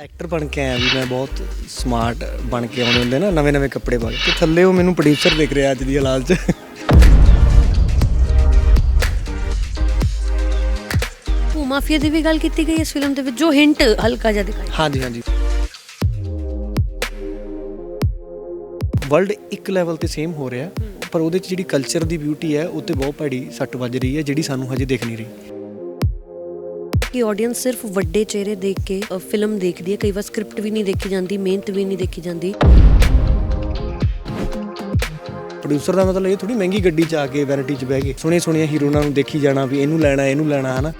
Actor ਬਣ ਕੇ ਆਇਆ ਵੀ ਮੈਂ ਬਹੁਤ ਸਮਾਰਟ ਬਣ ਕੇ ਆਉਂਦੇ ਹੁੰਦੇ ਨਾ ਨਵੇਂ ਨਵੇਂ ਕੱਪੜੇ ਪਾ ਕੇ। ਤੇ ਥੱਲੇ ਉਹ ਮੈਨੂੰ ਪ੍ਰੋਡਿਊਸਰ ਦਿਖ ਰਿਹਾ ਅੱਜ ਦੀ ਹਾਲਾਤ 'ਚ। ਭੂ ਮਾਫੀਆ ਦੀ ਵੀ ਗੱਲ ਕੀਤੀ ਗਈ ਇਸ ਫਿਲਮ ਦੇ ਵਿੱਚ ਜੋ ਹਿੰਟ ਹਲਕਾ ਜਿਹਾ ਦਿਖਾਇਆ ਹਾਂਜੀ ਹਾਂਜੀ। ਵਰਲਡ ਇੱਕ ਲੈਵਲ ਤੇ ਸੇਮ ਹੋ ਰਿਹਾ ਪਰ ਉਹਦੇ 'ਚ ਜਿਹੜੀ ਕਲਚਰ ਦੀ ਬਿਊਟੀ ਹੈ ਉਹ ਤੇ ਬਹੁਤ ਭੈੜੀ ਸੱਟ ਵੱਜ ਰਹੀ ਹੈ ਜਿਹੜੀ ਸਾਨੂੰ ਹਜੇ ਦਿਖ ਨਹੀਂ ਰਹੀ। ਕਿ ਆਡੀਅנס ਸਿਰਫ ਵੱਡੇ ਚਿਹਰੇ ਦੇਖ ਕੇ ਅ, ਫਿਲਮ ਦੇਖਦੀ ਹੈ। ਕਈ ਵਾਰ ਸਕ੍ਰਿਪਟ ਵੀ ਨਹੀਂ ਦੇਖੀ ਜਾਂਦੀ ਮਿਹਨਤ ਵੀ ਨਹੀਂ ਦੇਖੀ ਜਾਂਦੀ। ਪ੍ਰੋਡਿਊਸਰ ਦਾ ਮਤਲਬ ਇਹ ਥੋੜੀ ਮਹਿੰਗੀ ਗੱਡੀ 'ਚ ਆ ਕੇ ਵੈਨਿਟੀ 'ਚ ਬਹਿ ਕੇ ਸੋਹਣੇ ਸੋਹਣੀਆਂ ਹੀਰੋਇਨਾਂ ਨੂੰ ਦੇਖੀ ਜਾਣਾ ਵੀ ਇਹਨੂੰ ਲੈਣਾ ਇਹਨੂੰ ਲੈਣਾ ਹਨਾ?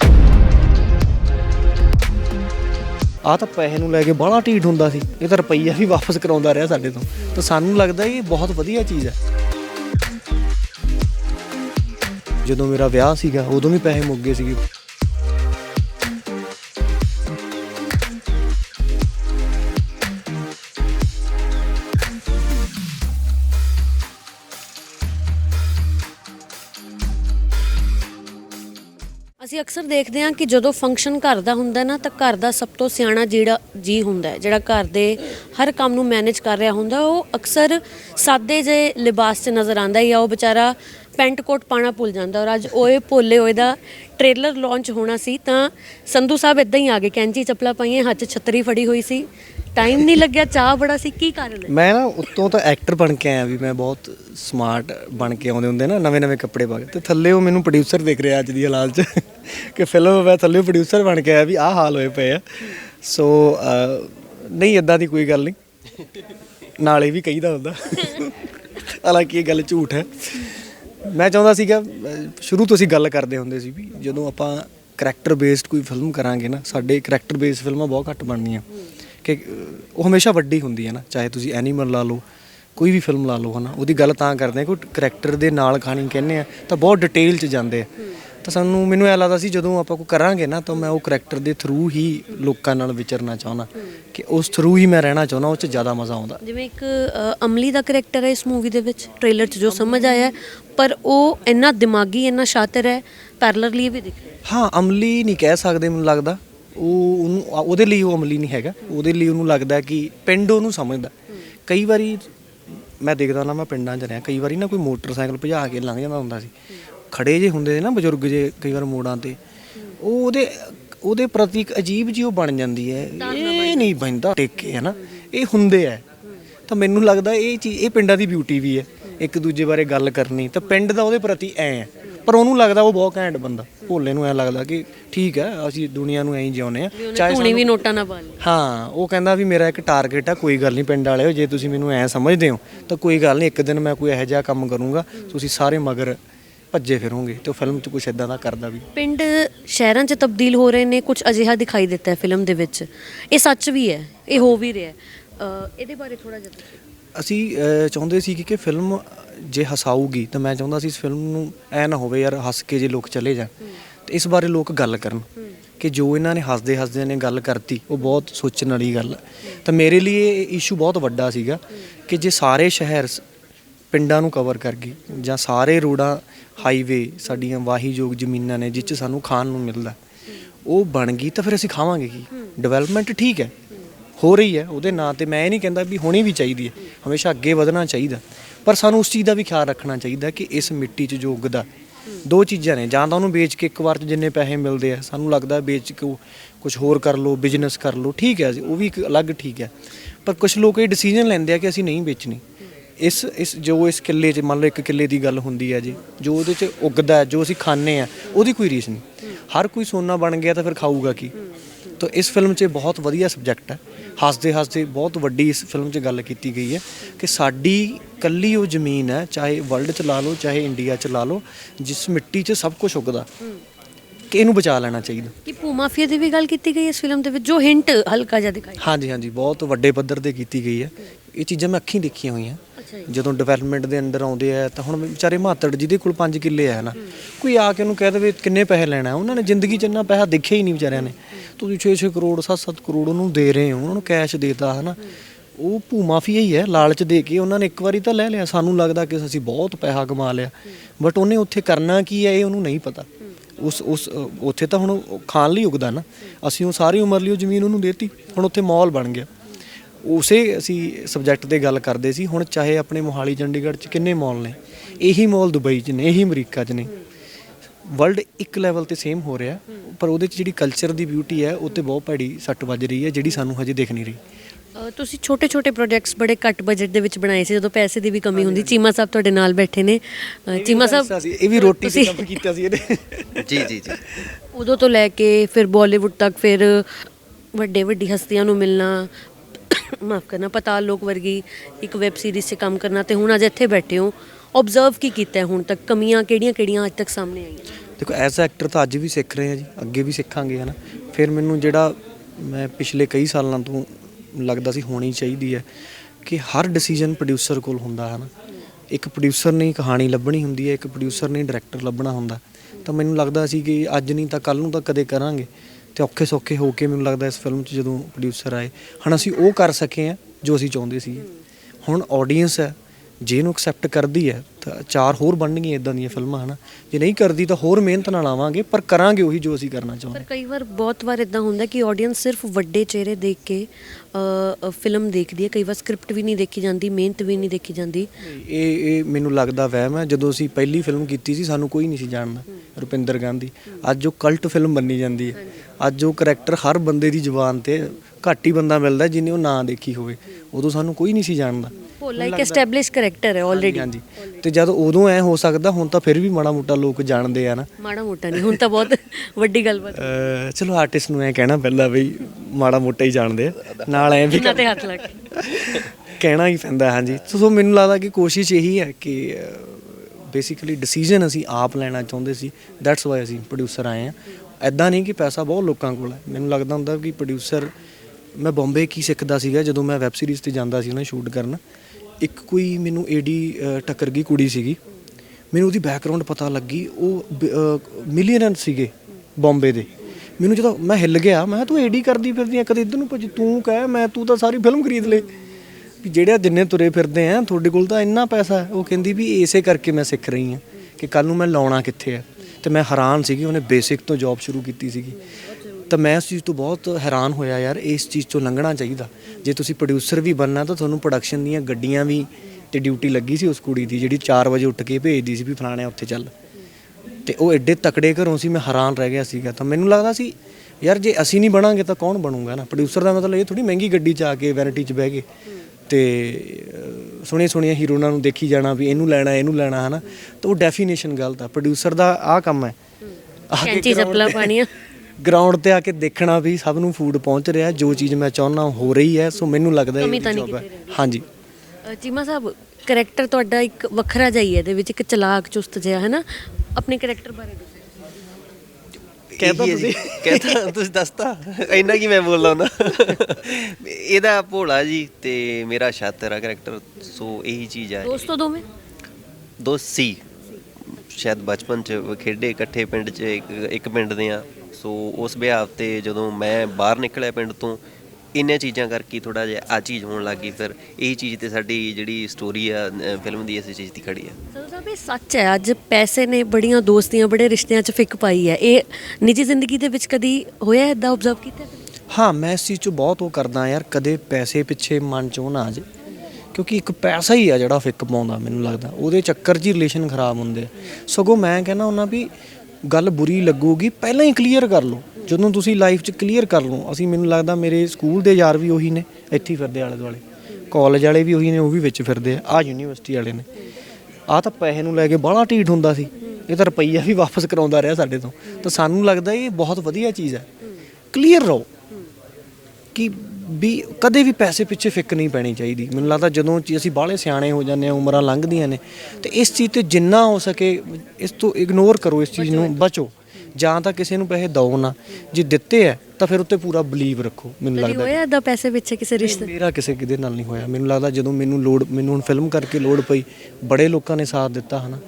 ਆ ਤਾਂ ਪੈਸੇ ਨੂੰ ਲੈ ਕੇ ਬਾਹਲਾ ਢੀਠ ਹੁੰਦਾ ਸੀ। ਇਹ ਤਾਂ ਰੁਪਈਆ ਵੀ ਵਾਪਸ ਕਰਾਉਂਦਾ ਰਿਹਾ ਸਾਡੇ ਤੋਂ। ਤਾਂ ਸਾਨੂੰ ਲੱਗਦਾ ਇਹ ਬਹੁਤ ਵਧੀਆ ਚੀਜ਼ ਹੈ। ਜਦੋਂ ਮੇਰਾ ਵਿਆਹ ਸੀਗਾ ਉਦੋਂ ਵੀ ਪੈਸੇ ਮੁੱਕ ਗਏ ਸੀਗੇ। ਅਸੀਂ ਅਕਸਰ ਦੇਖਦੇ ਹਾਂ ਕਿ ਜਦੋਂ ਫੰਕਸ਼ਨ ਘਰ ਦਾ ਹੁੰਦਾ ਨਾ, ਤਾਂ ਘਰ ਦਾ ਸਭ ਤੋਂ ਸਿਆਣਾ ਜਿਹੜਾ ਜੀ ਹੁੰਦਾ ਜਿਹੜਾ ਘਰ ਦੇ ਹਰ ਕੰਮ ਨੂੰ ਮੈਨੇਜ ਕਰ ਰਿਹਾ ਹੁੰਦਾ, ਉਹ ਅਕਸਰ ਸਾਦੇ ਜਿਹੇ ਲਿਬਾਸ 'ਚ ਨਜ਼ਰ ਆਉਂਦਾ ਜਾਂ ਉਹ ਵਿਚਾਰਾ ਪੈਂਟ ਕੋਟ ਪਾਣਾ ਭੁੱਲ ਜਾਂਦਾ। ਔਰ ਅੱਜ ਓਏ ਭੋਲੇ ਹੋਏ ਦਾ ਟ੍ਰੇਲਰ ਲਾਂਚ ਹੋਣਾ ਸੀ, ਤਾਂ ਸੰਧੂ ਸਾਹਿਬ ਇਦਾਂ ਹੀ ਆ ਗਏ, ਕੈਂਚੀ ਚੱਪਲਾਂ ਪਾਈਆਂ, ਹੱਥ 'ਚ ਛਤਰੀ ਫੜੀ ਹੋਈ ਸੀ। ਟਾਈਮ ਨਹੀਂ ਲੱਗਿਆ, ਚਾਹ ਬੜਾ ਸੀ, ਕੀ ਕਾਰਨ ਹੈ? ਮੈਂ ਨਾ ਉੱਤੋਂ ਤਾਂ ਐਕਟਰ ਬਣ ਕੇ ਆਇਆ ਵੀ ਮੈਂ ਬਹੁਤ ਸਮਾਰਟ ਬਣ ਕੇ ਆਉਂਦੇ ਹੁੰਦੇ ਨਾ ਨਵੇਂ ਨਵੇਂ ਕੱਪੜੇ ਪਾ ਕੇ। ਤੇ ਥੱਲੇ ਉਹ ਮੈਨੂੰ ਪ੍ਰੋਡਿਊਸਰ ਦੇਖ ਰਿਹਾ ਅੱਜ ਦੀ ਹਾਲਾਤ 'ਚ। ਕਿ ਫਿਲਮ ਮੈਂ ਥੱਲੇ ਪ੍ਰੋਡਿਊਸਰ ਬਣ ਕੇ ਆਇਆ ਵੀ ਆਹ ਹਾਲ ਹੋਏ ਪਏ ਆ। ਸੋ ਨਹੀਂ ਇਦਾਂ ਦੀ ਕੋਈ ਗੱਲ ਨਹੀਂ। ਨਾਲੇ ਵੀ ਕਹੀਦਾ ਹੁੰਦਾ। ਹਾਲਾਂਕਿ ਇਹ ਗੱਲ ਝੂਠ ਹੈ। ਮੈਂ ਚਾਹੁੰਦਾ ਸੀਗਾ ਸ਼ੁਰੂ ਤੋਂ ਅਸੀਂ ਗੱਲ ਕਰਦੇ ਹੁੰਦੇ ਸੀ ਵੀ ਜਦੋਂ ਆਪਾਂ ਕਰੈਕਟਰ ਬੇਸਡ ਕੋਈ ਫਿਲਮ ਕਰਾਂਗੇ ਨਾ, ਸਾਡੇ ਕਰੈਕਟਰ ਬੇਸਡ ਫਿਲਮਾਂ ਬਹੁਤ ਘੱਟ ਬਣਨੀਆਂ। ਕਿ ਉਹ ਹਮੇਸ਼ਾ ਵੱਡੀ ਹੁੰਦੀ ਹੈ ਨਾ ਚਾਹੇ ਤੁਸੀਂ ਐਨੀਮਲ ਲਾ ਲਓ ਕੋਈ ਵੀ ਫਿਲਮ ਲਾ ਲਓ ਹਨਾ ਉਹਦੀ ਗੱਲ ਤਾਂ ਕਰਦੇ ਆ ਕੋਈ ਕਰੈਕਟਰ ਦੇ ਨਾਲ ਕਹਾਣੀ ਕਹਿੰਦੇ ਆ ਤਾਂ ਬਹੁਤ ਡਿਟੇਲ ਚ ਜਾਂਦੇ ਆ। ਤਾਂ ਸਾਨੂੰ ਮੈਨੂੰ ਐ ਲੱਗਦਾ ਸੀ ਜਦੋਂ ਆਪਾਂ ਕੋਈ ਕਰਾਂਗੇ ਨਾ ਤਾਂ ਮੈਂ ਉਹ ਕਰੈਕਟਰ ਦੇ ਥਰੂ ਹੀ ਲੋਕਾਂ ਨਾਲ ਵਿਚਰਨਾ ਚਾਹੁੰਦਾ ਕਿ ਉਸ ਥਰੂ ਹੀ ਮੈਂ ਰਹਿਣਾ ਚਾਹੁੰਦਾ ਉਹ ਚ ਜ਼ਿਆਦਾ ਮਜ਼ਾ ਆਉਂਦਾ। ਜਿਵੇਂ ਇੱਕ ਅਮਲੀ ਦਾ ਕਰੈਕਟਰ ਹੈ ਇਸ ਮੂਵੀ ਦੇ ਵਿੱਚ ਟ੍ਰੇਲਰ 'ਚ ਜੋ ਸਮਝ ਆਇਆ ਪਰ ਉਹ ਇੰਨਾ ਦਿਮਾਗੀ ਇੰਨਾ ਸ਼ਾਤਰ ਹੈ ਪੈਰਲਰਲੀ ਵੀ ਦਿਖ ਰਿਹਾ। ਹਾਂ ਅਮਲੀ ਨਹੀਂ ਕਹਿ ਸਕਦੇ ਮੈਨੂੰ ਲੱਗਦਾ। ਉਹ ਉਹਨੂੰ ਉਹਦੇ ਲਈ ਉਹ ਅਮਲੀ ਨਹੀਂ ਹੈਗਾ। ਉਹਦੇ ਲਈ ਉਹਨੂੰ ਲੱਗਦਾ ਕਿ ਪਿੰਡ ਉਹਨੂੰ ਸਮਝਦਾ। ਕਈ ਵਾਰੀ ਮੈਂ ਦੇਖਦਾ ਨਾ ਮੈਂ ਪਿੰਡਾਂ 'ਚ ਰਿਹਾ। ਕਈ ਵਾਰੀ ਨਾ ਕੋਈ ਮੋਟਰਸਾਈਕਲ ਭਜਾ ਕੇ ਲੰਘ ਜਾਂਦਾ ਹੁੰਦਾ ਸੀ। ਖੜੇ ਜੇ ਹੁੰਦੇ ਨੇ ਨਾ ਬਜ਼ੁਰਗ ਜੇ ਕਈ ਵਾਰ ਮੋੜਾਂ ਤੇ। ਉਹ ਉਹਦੇ ਉਹਦੇ ਪ੍ਰਤੀ ਇੱਕ ਅਜੀਬ ਜੀ ਉਹ ਬਣ ਜਾਂਦੀ ਹੈ। ਇਹ ਨਹੀਂ ਬਣਦਾ ਟੇਕੇ ਹੈ ਨਾ। ਇਹ ਹੁੰਦੇ ਆ ਤਾਂ ਮੈਨੂੰ ਲੱਗਦਾ ਇਹ ਚੀਜ਼ ਇਹ ਪਿੰਡਾਂ ਦੀ ਬਿਊਟੀ ਵੀ ਹੈ। ਇੱਕ ਦੂਜੇ ਬਾਰੇ ਗੱਲ ਕਰਨੀ। ਤਾਂ ਪਿੰਡ ਦਾ ਉਹਦੇ ਪ੍ਰਤੀ ਐ ਹੈ। ਪਰ ਉਹਨੂੰ ਲੱਗਦਾ ਉਹ ਬਹੁਤ ਘੈਂਟ ਬੰਦਾ। ਭੋਲੇ ਨੂੰ ਐ ਲੱਗਦਾ ਕਿ ਠੀਕ ਹੈ ਅਸੀਂ ਦੁਨੀਆ ਨੂੰ ਐਂ ਹੀ। ਜਿਉਂਦੇ ਆ ਚਾਹੇ ਧੂਣੀ ਵੀ ਨੋਟਾਂ ਨਾ ਪਾ ਲਈ ਹਾਂ ਉਹ ਕਹਿੰਦਾ ਵੀ ਮੇਰਾ ਇੱਕ ਟਾਰਗੇਟ ਆ ਕੋਈ ਗੱਲ ਨਹੀਂ ਪਿੰਡ ਵਾਲਿਓ ਜੇ ਤੁਸੀਂ ਮੈਨੂੰ ਐ ਸਮਝਦੇ ਹੋ ਤਾਂ ਕੋਈ ਗੱਲ ਨਹੀਂ ਇੱਕ ਦਿਨ ਮੈਂ ਕੋਈ ਇਹੋ ਜਿਹਾ ਕੰਮ ਕਰੂੰਗਾ ਤੁਸੀਂ ਸਾਰੇ ਮਗਰ ਭੱਜੇ ਫਿਰੋਗੇ ਤੇ ਉਹ ਫਿਲਮ 'ਚ ਕੁਝ ਇਦਾਂ ਦਾ ਕਰਦਾ ਵੀ। ਪਿੰਡ ਸ਼ਹਿਰਾਂ 'ਚ ਤਬਦੀਲ ਹੋ ਰਹੇ ਨੇ ਕੁਝ ਅਜਿਹਾ ਦਿਖਾਈ ਦਿੱਤਾ ਹੈ ਫਿਲਮ ਦੇ ਵਿੱਚ। ਇਹ ਸੱਚ ਵੀ ਹੈ ਇਹ ਹੋ ਵੀ ਰਿਹਾ ਹੈ। ਇਹਦੇ ਬਾਰੇ ਥੋੜਾ ਜਿਹਾ ਦੱਸੋ। ਅਸੀਂ ਚਾਹੁੰਦੇ ਸੀ ਕਿ ਕਿ ਫਿਲਮ ਜੇ ਹਸਾਊਗੀ ਤਾਂ ਮੈਂ ਚਾਹੁੰਦਾ ਸੀ ਇਸ ਫਿਲਮ ਨੂੰ ਐ ਨਾ ਹੋਵੇ ਯਾਰ ਹੱਸ ਕੇ ਜੇ ਲੋਕ ਚਲੇ ਜਾਣ। ਤੇ ਇਸ ਬਾਰੇ ਲੋਕ ਗੱਲ ਕਰਨ ਕਿ ਜੋ ਇਹਨਾਂ ਨੇ ਹੱਸਦੇ ਹੱਸਦੇ ਨੇ ਗੱਲ ਕਰਤੀ ਉਹ ਬਹੁਤ ਸੋਚਣ ਵਾਲੀ ਗੱਲ। ਹੈ ਤਾਂ ਮੇਰੇ ਲਈ ਇਹ ਇਸ਼ੂ ਬਹੁਤ ਵੱਡਾ ਸੀਗਾ ਕਿ ਜੇ ਸਾਰੇ ਸ਼ਹਿਰ ਪਿੰਡਾਂ ਨੂੰ ਕਵਰ ਕਰ ਗਈ ਜਾਂ ਸਾਰੇ ਰੋਡਾਂ ਹਾਈਵੇ ਸਾਡੀਆਂ ਵਾਹੀਯੋਗ ਜ਼ਮੀਨਾਂ ਨੇ ਜਿਸ 'ਚ ਸਾਨੂੰ ਖਾਣ ਨੂੰ ਮਿਲਦਾ ਉਹ ਬਣ ਗਈ ਤਾਂ ਫਿਰ ਅਸੀਂ ਖਾਵਾਂਗੇ ਕੀ? ਡਿਵੈਲਪਮੈਂਟ ਠੀਕ ਹੈ। ਹੋ ਰਹੀ ਹੈ ਉਹਦੇ ਨਾਂ ਤੇ ਮੈਂ ਇਹ ਨਹੀਂ ਕਹਿੰਦਾ ਵੀ ਹੋਣੀ ਵੀ ਚਾਹੀਦੀ ਹੈ। ਹਮੇਸ਼ਾ ਅੱਗੇ ਵਧਣਾ ਚਾਹੀਦਾ। ਪਰ ਸਾਨੂੰ ਉਸ ਚੀਜ਼ ਦਾ ਵੀ ਖਿਆਲ ਰੱਖਣਾ ਚਾਹੀਦਾ ਕਿ ਇਸ ਮਿੱਟੀ 'ਚ ਜੋ ਉੱਗਦਾ ਦੋ ਚੀਜ਼ਾਂ ਨੇ ਜਾਂ ਤਾਂ ਉਹਨੂੰ ਵੇਚ ਕੇ ਇੱਕ ਵਾਰ 'ਚ ਜਿੰਨੇ ਪੈਸੇ ਮਿਲਦੇ ਆ ਸਾਨੂੰ ਲੱਗਦਾ ਵੇਚ ਕੇ ਕੁਝ ਹੋਰ ਕਰ ਲਓ ਬਿਜ਼ਨਸ ਕਰ ਲਓ ਠੀਕ ਹੈ ਜੀ, ਉਹ ਵੀ ਇੱਕ ਅਲੱਗ ਠੀਕ ਹੈ। ਪਰ ਕੁਝ ਲੋਕ ਇਹ ਡਿਸੀਜਨ ਲੈਂਦੇ ਆ ਕਿ ਅਸੀਂ ਨਹੀਂ ਵੇਚਣੀ। ਇਸ ਇਸ ਜੋ ਇਸ ਕਿੱਲੇ 'ਚ ਮੰਨ ਲਓ ਇੱਕ ਕਿੱਲੇ ਦੀ ਗੱਲ ਹੁੰਦੀ ਹੈ ਜੀ ਜੋ ਉਹਦੇ 'ਚ ਉੱਗਦਾ ਜੋ ਅਸੀਂ ਖਾਂਦੇ ਆ ਉਹਦੀ ਕੋਈ ਰੀਸ ਨਹੀਂ। ਹਰ ਕੋਈ ਸੋਨਾ ਬਣ ਗਿਆ ਤਾਂ ਫਿਰ ਖਾਊਗਾ ਕੀ? ਤਾਂ ਇਸ ਫਿਲਮ 'ਚ ਇਹ ਬਹੁਤ ਵਧੀਆ ਸਬਜੈਕਟ ਹੈ। ਹੱਸਦੇ ਹੱਸਦੇ ਬਹੁਤ ਵੱਡੀ ਇਸ ਫਿਲਮ 'ਚ ਗੱਲ ਕੀਤੀ ਗਈ ਹੈ ਕਿ ਸਾਡੀ ਕੱਲੀ ਉਹ ਜ਼ਮੀਨ ਹੈ ਚਾਹੇ ਵਰਲਡ 'ਚ ਲਾ ਲਓ ਚਾਹੇ ਇੰਡੀਆ 'ਚ ਲਾ ਲਓ ਜਿਸ ਮਿੱਟੀ 'ਚ ਸਭ ਕੁਝ ਉੱਗਦਾ ਕਿ ਇਹਨੂੰ ਬਚਾ ਲੈਣਾ ਚਾਹੀਦਾ। ਕਿ ਭੂ ਮਾਫੀਆ ਦੀ ਵੀ ਗੱਲ ਕੀਤੀ ਗਈ ਇਸ ਫਿਲਮ ਦੇ ਵਿੱਚ ਜੋ ਹਿੰਟ ਹਲਕਾ ਜਿਹਾ ਦਿਖਾਇਆ ਹਾਂਜੀ ਹਾਂਜੀ ਬਹੁਤ ਵੱਡੇ ਪੱਧਰ ਤੇ ਕੀਤੀ ਗਈ ਹੈ। ਇਹ ਚੀਜ਼ਾਂ ਮੈਂ ਅੱਖੀਂ ਦੇਖੀਆਂ ਹੋਈਆਂ। ਜਦੋਂ ਡਿਵੈਲਪਮੈਂਟ ਦੇ ਅੰਦਰ ਆਉਂਦੇ ਆ ਤਾਂ ਹੁਣ ਵਿਚਾਰੇ ਮਾਤੜ ਜਿਹਦੇ ਕੋਲ 5 ਕਿੱਲੇ ਆ ਨਾ। ਕੋਈ ਆ ਕੇ ਉਹਨੂੰ ਕਹਿ ਦੇਵੇ ਕਿੰਨੇ ਪੈਸੇ ਲੈਣਾ? ਉਹਨਾਂ ਨੇ ਜ਼ਿੰਦਗੀ 'ਚ ਇੰਨਾ ਪੈਸਾ ਦੇਖਿਆ ਹੀ ਨਹੀਂ ਵਿਚਾਰਿਆਂ ਨੇ। ਤੁਸੀਂ 6-6 ਕਰੋੜ 7-7 ਕਰੋੜ ਉਹਨੂੰ ਦੇ ਰਹੇ ਹੋ, ਉਹਨਾਂ ਨੂੰ ਕੈਸ਼ ਦੇਤਾ, ਹਨਾ। ਉਹ ਭੂ ਮਾਫੀਆ ਹੀ ਹੈ, ਲਾਲਚ ਦੇ ਕੇ ਉਹਨਾਂ ਨੇ ਇੱਕ ਵਾਰੀ ਤਾਂ ਲੈ ਲਿਆ। ਸਾਨੂੰ ਲੱਗਦਾ ਕਿ ਅਸੀਂ ਬਹੁਤ ਪੈਸਾ ਕਮਾ ਲਿਆ। ਬਟ ਉਹਨੇ ਉੱਥੇ ਕਰਨਾ ਕੀ ਹੈ, ਇਹ ਉਹਨੂੰ ਨਹੀਂ ਪਤਾ। ਉਸ ਉਸ ਉੱਥੇ ਤਾਂ ਹੁਣ ਖਾਣ ਲਈ ਉਗਦਾ ਨਾ। ਅਸੀਂ ਉਹ ਸਾਰੀ ਉਮਰ ਲਈ ਉਹ ਜ਼ਮੀਨ ਉਹਨੂੰ ਦੇਤੀ, ਹੁਣ ਉੱਥੇ ਮਾਲ ਬਣ ਗਿਆ। ਉਸੇ ਅਸੀਂ ਸਬਜੈਕਟ ਤੇ ਗੱਲ ਕਰਦੇ ਸੀ, ਹੁਣ ਚਾਹੇ ਆਪਣੇ ਮੋਹਾਲੀ ਚੰਡੀਗੜ੍ਹ ਚ ਕਿੰਨੇ ਮਾਲ ਨੇ, ਇਹੀ ਮਾਲ ਦੁਬਈ ਚ ਨੇ, ਇਹੀ ਅਮਰੀਕਾ ਚ ਨੇ। ਵਰਲਡ ਇੱਕ ਲੈਵਲ ਤੇ ਸੇਮ ਹੋ ਰਿਹਾ ਪਰ ਉਹਦੇ ਚ ਜਿਹੜੀ ਕਲਚਰ ਦੀ ਬਿਊਟੀ ਹੈ ਉਹ ਤੇ ਬਹੁਤ ਭੈੜੀ ਸੱਟ ਵੱਜ ਰਹੀ ਹੈ ਜਿਹੜੀ ਸਾਨੂੰ ਹਜੇ ਦਿਖ ਨਹੀਂ ਰਹੀ। ਅ, ਤੁਸੀਂ ਛੋਟੇ ਛੋਟੇ ਪ੍ਰੋਜੈਕਟਸ ਬੜੇ ਘੱਟ ਬਜਟ ਦੇ ਵਿੱਚ ਬਣਾਏ ਸੀ ਜਦੋਂ ਪੈਸੇ ਦੀ ਵੀ ਕਮੀ ਹੁੰਦੀ ਚੀਮਾ ਸਾਹਿਬ ਤੁਹਾਡੇ ਨਾਲ ਬੈਠੇ ਨੇ। ਅ, ਚੀਮਾ ਸਾਹਿਬ ਇਹ ਵੀ ਰੋਟੀ ਤੇ ਕੰਮ ਕੀਤਾ ਸੀ ਇਹਨੇ। ਜੀ ਜੀ ਜੀ। ਉਦੋਂ ਤੋਂ ਲੈ ਕੇ ਫਿਰ ਬਾਲੀਵੁੱਡ ਤੱਕ ਫਿਰ ਵੱਡੇ ਵੱਡੀ ਹਸਤੀਆਂ ਨੂੰ ਮਿਲਣਾ ਮਾਫ ਕਰਨਾ ਪਤਾਲ ਲੋਕ ਵਰਗੀ ਇੱਕ ਵੈਬ ਸੀਰੀਜ਼ 'ਚ ਕੰਮ ਕਰਨਾ ਤੇ ਹੁਣ ਅੱਜ ਇੱਥੇ ਬੈਠੇ ਹੋ। ਆਬਜ਼ਰਵ ਕੀ ਕੀਤਾ ਹੈ ਹੁਣ ਤੱਕ? ਕਮੀਆਂ ਕਿਹੜੀਆਂ ਕਿਹੜੀਆਂ ਅੱਜ ਤੱਕ ਸਾਹਮਣੇ ਆਈਆਂ? ਦੇਖੋ ਐਜ਼ ਅ ਐਕਟਰ ਤਾਂ ਅੱਜ ਵੀ ਸਿੱਖ ਰਹੇ ਆ ਜੀ, ਅੱਗੇ ਵੀ ਸਿੱਖਾਂਗੇ, ਹਨਾ। ਫਿਰ ਮੈਨੂੰ ਜਿਹੜਾ ਮੈਂ ਪਿਛਲੇ ਕਈ ਸਾਲਾਂ ਤੋਂ ਲੱਗਦਾ ਸੀ ਹੋਣੀ ਚਾਹੀਦੀ ਹੈ ਕਿ ਹਰ ਡਿਸੀਜਨ ਪ੍ਰੋਡਿਊਸਰ ਕੋਲ ਹੁੰਦਾ ਹੈ ਨਾ ਇੱਕ ਪ੍ਰੋਡਿਊਸਰ ਨੇ ਕਹਾਣੀ ਲੱਭਣੀ ਹੁੰਦੀ ਹੈ, ਇੱਕ ਪ੍ਰੋਡਿਊਸਰ ਨੇ ਡਾਇਰੈਕਟਰ ਲੱਭਣਾ ਹੁੰਦਾ। ਤਾਂ ਮੈਨੂੰ ਲੱਗਦਾ ਸੀ ਕਿ ਅੱਜ ਨਹੀਂ ਤਾਂ ਕੱਲ ਨੂੰ ਤਾਂ ਕਦੇ ਕਰਾਂਗੇ। ਤੇ ਔਖੇ ਸੌਖੇ ਹੋ ਕੇ ਮੈਨੂੰ ਲੱਗਦਾ ਇਸ ਫਿਲਮ 'ਚ ਜਦੋਂ ਪ੍ਰੋਡਿਊਸਰ ਆਏ। ਹੁਣ ਅਸੀਂ ਉਹ ਕਰ ਸਕੇ ਆ ਜੋ ਅਸੀਂ ਚਾਹੁੰਦੇ ਸੀ ਹੁਣ ਆਡੀਅנס ਹੈ ਜੇ ਇਹਨੂੰ ਐਕਸੈਪਟ ਕਰਦੀ ਹੈ ਤਾਂ ਚਾਰ ਹੋਰ ਬਣਨਗੀਆਂ ਇਦਾਂ ਦੀਆਂ ਫਿਲਮਾਂ ਹਨਾ? ਜੇ ਨਹੀਂ ਕਰਦੀ ਤਾਂ ਹੋਰ ਮਿਹਨਤ ਨਾਲ ਆਵਾਂਗੇ ਪਰ ਕਰਾਂਗੇ ਉਹੀ ਜੋ ਅਸੀਂ ਕਰਨਾ ਚਾਹੁੰਦੇ ਪਰ ਕਈ ਵਾਰ ਬਹੁਤ ਵਾਰ ਇਦਾਂ ਹੁੰਦਾ ਕਿ ਆਡੀਅנס ਸਿਰਫ ਵੱਡੇ ਚਿਹਰੇ ਦੇਖ ਕੇ ਫਿਲਮ ਦੇਖਦੀ ਹੈ। ਕਈ ਵਾਰ ਸਕ੍ਰਿਪਟ ਵੀ ਨਹੀਂ ਦੇਖੀ ਜਾਂਦੀ ਮਿਹਨਤ ਵੀ ਨਹੀਂ ਦੇਖੀ ਜਾਂਦੀ। ਇਹ ਇਹ ਮੈਨੂੰ ਲੱਗਦਾ ਵਹਿਮ ਹੈ। ਜਦੋਂ ਅਸੀਂ ਪਹਿਲੀ ਫਿਲਮ ਕੀਤੀ ਸੀ ਸਾਨੂੰ ਕੋਈ ਨਹੀਂ ਸੀ ਜਾਣਦਾ ਰੁਪਿੰਦਰ ਗਾਂਧੀ। ਅੱਜ ਉਹ ਕਲਟ ਫਿਲਮ ਬੰਨੀ ਜਾਂਦੀ ਹੈ। ਅੱਜ ਉਹ ਕਰੈਕਟਰ ਹਰ ਬੰਦੇ ਦੀ ਜ਼ੁਬਾਨ ਤੇ ਘੱਟ ਹੀ ਬੰਦਾ ਮਿਲਦਾ ਜਿਹਨੇ ਉਹ ਨਾਂ ਦੇਖੀ ਹੋਵੇ। ਉਦੋਂ ਸਾਨੂੰ ਕੋਈ ਨਹੀਂ ਸੀ ਜਾਣਦਾ। ਭੋਲਾ ਇੱਕ ਐਸਟੈਬਲਿਸ਼ ਕਰੈਕਟਰ ਹੈ ਆਲਰੇਡੀ ਹਾਂਜੀ ਤੇ ਜਦ ਉਦੋਂ ਐ ਹੋ ਸਕਦਾ ਹੁਣ ਤਾਂ ਫਿਰ ਵੀ ਮਾੜਾ ਮੋਟਾ ਲੋਕ ਜਾਣਦੇ ਆ ਨਾ। ਮਾੜਾ ਮੋਟਾ ਨਹੀਂ ਹੁਣ ਤਾਂ ਬਹੁਤ ਵੱਡੀ ਗੱਲਬਾਤ ਅਹ ਚਲੋ ਆਰਟਿਸਟ ਨੂੰ ਐ ਕਹਿਣਾ ਪਹਿਲਾਂ ਬਈ ਮਾੜਾ ਮੋਟਾ ਹੀ ਜਾਣਦੇ ਆ। ਨਾਲ ਐ ਵੀ ਜਿੰਨਾ ਤੇ ਹੱਥ ਲਾ ਕੇ ਕਹਿਣਾ ਹੀ ਪੈਂਦਾ ਹਾਂਜੀ। ਸੋ ਸੋ ਮੈਨੂੰ ਲੱਗਦਾ ਕਿ ਕੋਸ਼ਿਸ਼ ਇਹੀ ਹੈ ਕਿ ਬੇਸਿਕਲੀ ਡਿਸੀਜਨ ਅਸੀਂ ਆਪ ਲੈਣਾ ਚਾਹੁੰਦੇ ਸੀ। ਦੈਟਸ ਵਾਈ ਅਸੀਂ ਪ੍ਰੋਡਿਊਸਰ ਆਏ ਆ। ਐਦਾਂ ਨਹੀਂ ਕਿ ਪੈਸਾ ਬਹੁਤ ਲੋਕਾਂ ਕੋਲ ਹੈ। ਮੈਨੂੰ ਲੱਗਦਾ ਹੁੰਦਾ ਕਿ ਪ੍ਰੋਡਿਊਸਰ ਮੈਂ ਬੰਬੇ ਕੀ ਸਿੱਖਦਾ ਸੀਗਾ ਜਦੋਂ ਮੈਂ ਵੈਬ ਸੀਰੀਜ਼ ਤੇ ਜਾਂਦਾ ਸੀ ਨਾ ਸ਼ੂਟ ਕਰਨ। ਇੱਕ ਕੋਈ ਮੈਨੂੰ ਏਡੀ ਟੱਕਰ ਗਈ ਕੁੜੀ ਸੀਗੀ। ਮੈਨੂੰ ਉਹਦੀ ਬੈਕਗ੍ਰਾਉਂਡ ਪਤਾ ਲੱਗੀ। ਉਹ ਮਿਲੀਅਨਰ ਸੀਗੇ ਬੰਬੇ ਦੇ। ਮੈਨੂੰ ਜਦੋਂ ਮੈਂ ਹਿੱਲ ਗਿਆ, ਮੈਂ ਕਿਹਾ, ਤੂੰ ਏਡੀ ਕਰਦੀ ਫਿਰਦੀ ਆ, ਕਦੇ ਇੱਧਰ ਨੂੰ ਭੱਜ, ਤੂੰ ਕਹਿ, ਮੈਂ, ਤੂੰ ਤਾਂ ਸਾਰੀ ਫਿਲਮ ਖਰੀਦ ਲੈ। ਵੀ ਜਿਹੜੇ ਜਿੰਨੇ ਤੁਰੇ ਫਿਰਦੇ ਆ, ਤੁਹਾਡੇ ਕੋਲ ਤਾਂ ਇੰਨਾ ਪੈਸਾ ਉਹ ਕਹਿੰਦੀ ਵੀ ਇਸੇ ਕਰਕੇ ਮੈਂ ਸਿੱਖ ਰਹੀ ਹਾਂ ਕਿ ਕੱਲ ਨੂੰ ਮੈਂ ਲਾਉਣਾ ਕਿੱਥੇ ਹੈ। ਤੇ ਮੈਂ ਹੈਰਾਨ ਸੀਗੀ, ਉਹਨੇ ਬੇਸਿਕ ਤੋਂ ਜੌਬ ਸ਼ੁਰੂ ਕੀਤੀ ਸੀਗੀ। ਤਾਂ ਮੈਂ ਇਸ ਚੀਜ਼ ਤੋਂ ਬਹੁਤ ਹੈਰਾਨ ਹੋਇਆ ਯਾਰ ਇਸ ਚੀਜ਼ ਤੋਂ ਲੰਘਣਾ ਚਾਹੀਦਾ। ਜੇ ਤੁਸੀਂ ਪ੍ਰੋਡਿਊਸਰ ਵੀ ਬਣਨਾ ਤਾਂ ਤੁਹਾਨੂੰ ਪ੍ਰੋਡਕਸ਼ਨ ਦੀਆਂ ਗੱਡੀਆਂ ਵੀ ਤੇ ਡਿਊਟੀ ਲੱਗੀ ਸੀ ਉਸ ਕੁੜੀ ਦੀ ਜਿਹੜੀ 4 ਵਜੇ ਉੱਠ ਕੇ ਭੇਜਦੀ ਸੀ ਵੀ ਫਲਾਣੇ ਉੱਥੇ ਚੱਲ। ਤੇ ਉਹ ਐਡੇ ਤਕੜੇ ਘਰੋਂ ਸੀ ਮੈਂ ਹੈਰਾਨ ਰਹਿ ਗਿਆ ਸੀਗਾ। ਤਾਂ ਮੈਨੂੰ ਲੱਗਦਾ ਸੀ ਯਾਰ ਜੇ ਅਸੀਂ ਨਹੀਂ ਬਣਾਂਗੇ ਤਾਂ ਕੌਣ ਬਣੂਗਾ ਨਾ? ਪ੍ਰੋਡਿਊਸਰ ਦਾ ਮਤਲਬ ਇਹ ਥੋੜੀ ਮਹਿੰਗੀ ਗੱਡੀ 'ਚ ਆ ਕੇ ਵੈਨਿਟੀ 'ਚ ਬਹਿ ਕੇ ਤੇ ਸੁਣੇ ਸੁਣੀਆਂ ਹੀਰੋਨਾਂ ਨੂੰ ਦੇਖੀ ਜਾਣਾ ਵੀ ਇਹਨੂੰ ਲੈਣਾ ਇਹਨੂੰ ਲੈਣਾ ਹਨਾ? ਤਾਂ ਉਹ ਡੈਫੀਨੇਸ਼ਨ ਗਲਤ ਆ। ਪ੍ਰੋਡਿਊਸਰ ਦਾ ਆਹ ਕੰਮ ਹੈ। ਆ ਕੇ ਕੈਂਚੀ ਤੇ- ਪਾਣੀਆਂ ਗਰਾਊਂਡ ਤੇ ਆ ਕੇ ਦੇਖਣਾ ਵੀ ਸਭ ਨੂੰ ਫੂਡ ਪਹੁੰਚ ਰਿਹਾ ਜੋ ਚੀਜ਼ ਮੈਂ ਚਾਹੁੰਦਾ ਹੋ ਰਹੀ ਹੈ ਸੋ ਮੈਨੂੰ ਲੱਗਦਾ ਕਮੀ ਤਾਂ ਨਹੀਂ job ਹੈ। ਕਿਤੇ ਹਾਂਜੀ। ਅ, ਚੀਮਾ ਸਾਹਿਬ ਕਰੈਕਟਰ ਤੁਹਾਡਾ ਇੱਕ ਵੱਖਰਾ ਜਿਹਾ ਹੀ ਹੈ ਇਹਦੇ ਵਿੱਚ ਇੱਕ ਚਲਾਕ ਚੁਸਤ ਜਿਹਾ ਹੈ ਨਾ? ਆਪਣੇ ਕਰੈਕਟਰ ਬਾਰੇ ਦੱਸੋ। ਕਹਿਤਾ। ਤੁਸੀਂ। ਕਹਿਤਾ ਤੁਸੀਂ ਦੱਸਤਾ? ਇੰਨਾ ਕੀ ਮੈਂ ਬੋਲਦਾ ਹੁੰਦਾ? ਇਹਦਾ ਭੋਲਾ ਜੀ ਤੇ ਮੇਰਾ ਛਾਤਰਾ ਕਰੈਕਟਰ ਸੋ ਇਹੀ ਚੀਜ਼ ਹੈ ਦੋਸਤੋ ਦੋਵੇਂ? ਦੋਸਤ ਸੀ। ਸ਼ਾਇਦ ਬਚਪਨ ਚ ਖੇਡੇ ਇਕੱਠੇ ਪਿੰਡ ਚ ਇੱਕ ਇੱਕ ਪਿੰਡ ਦੇ ਆ। ਸੋ ਉਸ ਵਿਆਹ ਤੇ ਜਦੋਂ ਮੈਂ ਬਾਹਰ ਨਿਕਲਿਆ ਪਿੰਡ ਤੋਂ ਇੰਨੀਆਂ ਚੀਜ਼ਾਂ ਕਰਕੇ ਥੋੜਾ ਜਿਹਾ ਆ ਚੀਜ਼ ਹੋਣ ਲੱਗੀ ਫਿਰ ਇਹ ਚੀਜ਼ ਤੇ ਸਾਡੀ ਜਿਹੜੀ ਸਟੋਰੀ ਆ ਫਿਲਮ ਦੀ ਇਸੇ ਚੀਜ਼ ਦੀ ਖੜੀ ਆ। ਸਰ ਸਾਹਿਬ ਇਹ ਸੱਚ ਹੈ ਅੱਜ ਪੈਸੇ ਨੇ ਬੜੀਆਂ ਦੋਸਤੀਆਂ ਬੜੇ ਰਿਸ਼ਤਿਆਂ 'ਚ ਫਿੱਕ ਪਾਈ ਹੈ। ਇਹ ਨਿੱਜੀ ਜ਼ਿੰਦਗੀ ਦੇ ਵਿੱਚ ਕਦੀ ਹੋਇਆ ਇਦਾਂ ਆਬਜ਼ਰਵ ਕੀਤਾ ਕਦੀ? ਹਾਂ ਮੈਂ ਇਸ ਚੀਜ਼ 'ਚ ਬਹੁਤ ਉਹ ਕਰਦਾ ਯਾਰ ਕਦੇ ਪੈਸੇ ਪਿੱਛੇ ਮਨ 'ਚ ਉਹ ਨਾ ਆ ਜੇ ਕਿਉਂਕਿ ਇੱਕ ਪੈਸਾ ਹੀ ਆ ਜਿਹੜਾ ਫਿੱਕ ਪਾਉਂਦਾ ਮੈਨੂੰ ਲੱਗਦਾ। ਉਹਦੇ ਚੱਕਰ 'ਚ ਹੀ ਰਿਲੇਸ਼ਨ ਖਰਾਬ ਹੁੰਦੇ ਆ। ਸਗੋਂ ਮੈਂ ਕਹਿੰਦਾ ਉਹਨਾਂ ਵੀ ਗੱਲ ਬੁਰੀ ਲੱਗੂਗੀ, ਪਹਿਲਾਂ ਹੀ ਕਲੀਅਰ ਕਰ ਲਓ। ਜਦੋਂ ਤੁਸੀਂ ਲਾਈਫ 'ਚ ਕਲੀਅਰ ਕਰ ਲਓ, ਅਸੀਂ ਮੈਨੂੰ ਲੱਗਦਾ ਮੇਰੇ ਸਕੂਲ ਦੇ ਯਾਰ ਵੀ ਉਹੀ ਨੇ, ਇੱਥੇ ਹੀ ਫਿਰਦੇ ਆਲੇ ਦੁਆਲੇ। ਕਾਲਜ ਵਾਲੇ ਵੀ ਉਹੀ ਨੇ, ਉਹ ਵੀ ਵਿੱਚ ਫਿਰਦੇ ਆ ਆ ਯੂਨੀਵਰਸਿਟੀ ਵਾਲੇ ਨੇ। ਆ ਤਾਂ ਪੈਸੇ ਨੂੰ ਲੈ ਕੇ ਬਾਹਲਾ ਢੀਠ ਹੁੰਦਾ ਸੀ। ਇਹ ਤਾਂ ਰੁਪਈਆ ਵੀ ਵਾਪਸ ਕਰਾਉਂਦਾ ਰਿਹਾ ਸਾਡੇ ਤੋਂ। ਤਾਂ ਸਾਨੂੰ ਲੱਗਦਾ ਇਹ ਬਹੁਤ ਵਧੀਆ ਚੀਜ਼ ਹੈ। ਕਲੀਅਰ ਰਹੋ ਕਿ ਵੀ ਕਦੇ ਵੀ ਪੈਸੇ ਪਿੱਛੇ ਫਿੱਕ ਨਹੀਂ ਪੈਣੀ ਚਾਹੀਦੀ। ਮੈਨੂੰ ਲੱਗਦਾ ਜਦੋਂ ਅਸੀਂ ਬਾਹਲੇ ਸਿਆਣੇ ਹੋ ਜਾਂਦੇ ਆ ਉਮਰਾਂ ਲੰਘਦੀਆਂ ਨੇ ਤੇ ਇਸ ਚੀਜ਼ ਤੇ ਜਿੰਨਾ ਹੋ ਸਕੇ ਇਸ ਤੋਂ ਇਗਨੋਰ ਕਰੋ ਇਸ ਚੀਜ਼ ਨੂੰ ਬਚੋ ਜਾਂ ਤਾਂ ਕਿਸੇ ਨੂੰ ਪੈਸੇ ਦਿਓ ਨਾ। ਜੇ ਦਿੱਤੇ ਆ ਤਾਂ ਫਿਰ ਉੱਤੇ ਪੂਰਾ ਬਲੀਵ ਰੱਖੋ ਮੈਨੂੰ ਲੱਗਦਾ। ਹੋਇਆ ਇਦਾਂ ਪੈਸੇ ਪਿੱਛੇ ਕਿਸੇ ਰਿਸ਼ਤੇ ਮੇਰਾ ਕਿਸੇ ਕਿਦੇ ਨਾਲ ਨਹੀਂ ਹੋਇਆ। ਮੈਨੂੰ ਲੱਗਦਾ ਜਦੋਂ ਮੈਨੂੰ ਲੋੜ ਮੈਨੂੰ ਹੁਣ ਫਿਲਮ ਕਰਕੇ ਲੋੜ ਪਈ ਬੜੇ ਲੋਕਾਂ ਨੇ ਸਾਥ ਦਿੱਤਾ ਹਨਾ।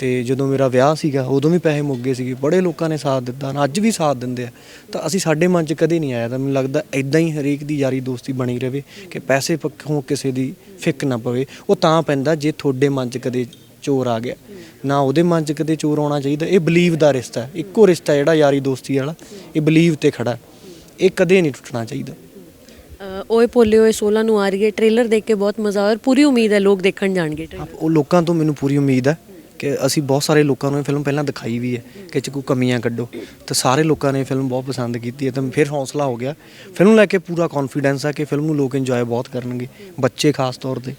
ਤੇ ਜਦੋਂ ਮੇਰਾ ਵਿਆਹ ਸੀਗਾ ਉਦੋਂ ਵੀ ਪੈਸੇ ਮੁੱਕ ਗਏ ਸੀਗੇ। ਬੜੇ ਲੋਕਾਂ ਨੇ ਸਾਥ ਦਿੱਤਾ ਨਾ ਅੱਜ ਵੀ ਸਾਥ ਦਿੰਦੇ ਆ। ਤਾਂ ਅਸੀਂ ਸਾਡੇ ਮਨ 'ਚ ਕਦੇ ਨਹੀਂ ਆਇਆ ਤਾਂ ਮੈਨੂੰ ਲੱਗਦਾ ਇਦਾਂ ਹੀ ਹਰੇਕ ਦੀ ਯਾਰੀ ਦੋਸਤੀ ਬਣੀ ਰਵੇ ਕਿ ਪੈਸੇ ਪੱਖੋਂ ਕਿਸੇ ਦੀ ਫਿੱਕ ਨਾ ਪਵੇ। ਉਹ ਤਾਂ ਪੈਂਦਾ ਜੇ ਤੁਹਾਡੇ ਮਨ 'ਚ ਕਦੇ ਚੋਰ ਆ ਗਿਆ। ਨਾ ਉਹਦੇ ਮਨ 'ਚ ਕਦੇ ਚੋਰ ਆਉਣਾ ਚਾਹੀਦਾ। ਇਹ ਬਲੀਵ ਦਾ ਰਿਸ਼ਤਾ ਹੈ। ਇੱਕੋ ਰਿਸ਼ਤਾ ਜਿਹੜਾ ਯਾਰੀ ਦੋਸਤੀ ਵਾਲਾ ਇਹ ਬਲੀਵ ਤੇ ਖੜਾ। ਇਹ ਕਦੇ ਨਹੀਂ ਟੁੱਟਣਾ ਚਾਹੀਦਾ। ਓਏ ਪੋਲੇ ਓਏ 16 ਨੂੰ ਆ ਰਹੀ ਹੈ। ਟ੍ਰੇਲਰ ਦੇਖ ਕੇ ਬਹੁਤ ਮਜ਼ਾ ਆਇਆ ਔਰ ਪੂਰੀ ਉਮੀਦ ਹੈ ਲੋਕ ਦੇਖਣ ਜਾਣਗੇ ਉਹ ਲੋਕਾਂ ਤੋਂ ਮੈਨੂੰ ਪੂਰੀ ਉਮੀਦ ਹੈ। ਕਿ ਅਸੀਂ ਬਹੁਤ ਸਾਰੇ ਲੋਕਾਂ ਨੂੰ ਇਹ ਫਿਲਮ ਪਹਿਲਾਂ ਦਿਖਾਈ ਵੀ ਹੈ ਕਿ 'ਚ ਕੋਈ ਕਮੀਆਂ ਕੱਢੋ। ਤੇ ਸਾਰੇ ਲੋਕਾਂ ਨੇ ਇਹ ਫਿਲਮ ਬਹੁਤ ਪਸੰਦ ਕੀਤੀ ਹੈ ਤਾਂ ਫਿਰ ਹੌਸਲਾ ਹੋ ਗਿਆ। ਫਿਲਮ ਲੈ ਕੇ ਪੂਰਾ ਕੌਨਫੀਡੈਂਸ ਆ ਕਿ ਫਿਲਮ ਨੂੰ ਲੋਕ ਇੰਜੋਏ ਬਹੁਤ ਕਰਨਗੇ, ਬੱਚੇ ਖਾਸ ਤੌਰ ਤੇ।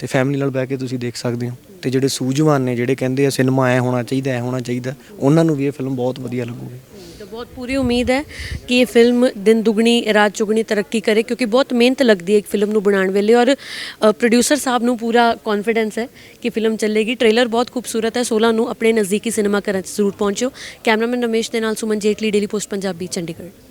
ਤੇ ਫੈਮਿਲੀ ਨਾਲ ਬਹਿ ਕੇ ਤੁਸੀਂ ਦੇਖ ਸਕਦੇ ਹੋ। ਤੇ ਜਿਹੜੇ ਸੂਝਵਾਨ ਨੇ, ਜਿਹੜੇ ਕਹਿੰਦੇ ਆ, ਸਿਨੇਮਾ ਐ ਹੋਣਾ ਚਾਹੀਦਾ, ਐ ਹੋਣਾ ਚਾਹੀਦਾ, ਉਹਨਾਂ ਨੂੰ ਵੀ ਇਹ ਫਿਲਮ ਬਹੁਤ ਵਧੀਆ ਲੱਗੂਗੀ। ਤਾਂ ਬਹੁਤ ਪੂਰੀ ਉਮੀਦ ਹੈ ਕਿ ਇਹ ਫਿਲਮ ਦਿਨ ਦੁਗਣੀ, ਰਾਤ ਚੁਗਣੀ ਤਰੱਕੀ ਕਰੇ, ਕਿਉਂਕਿ ਬਹੁਤ ਮਿਹਨਤ ਲੱਗਦੀ ਹੈ ਇੱਕ ਫਿਲਮ ਨੂੰ ਬਣਾਉਣ ਵੇਲੇ ਔਰ ਪ੍ਰੋਡਿਊਸਰ ਸਾਹਿਬ ਨੂੰ ਪੂਰਾ ਕੌਨਫੀਡੈਂਸ ਹੈ ਕਿ ਫਿਲਮ ਚੱਲੇਗੀ। ਟ੍ਰੇਲਰ ਬਹੁਤ ਖੂਬਸੂਰਤ ਹੈ। 16 ਨੂੰ ਆਪਣੇ ਨਜ਼ਦੀਕੀ ਸਿਨੇਮਾ ਘਰਾਂ 'ਚ ਜ਼ਰੂਰ ਪਹੁੰਚੋ ਕੈਮਰਾਮੈਨ ਰਮੇਸ਼ ਦੇ ਨਾਲ ਸੁਮਨ ਜੇਟਲੀ ਡੇਲੀ ਪੋਸਟ ਪੰਜਾਬੀ, ਚੰਡੀਗੜ੍ਹ।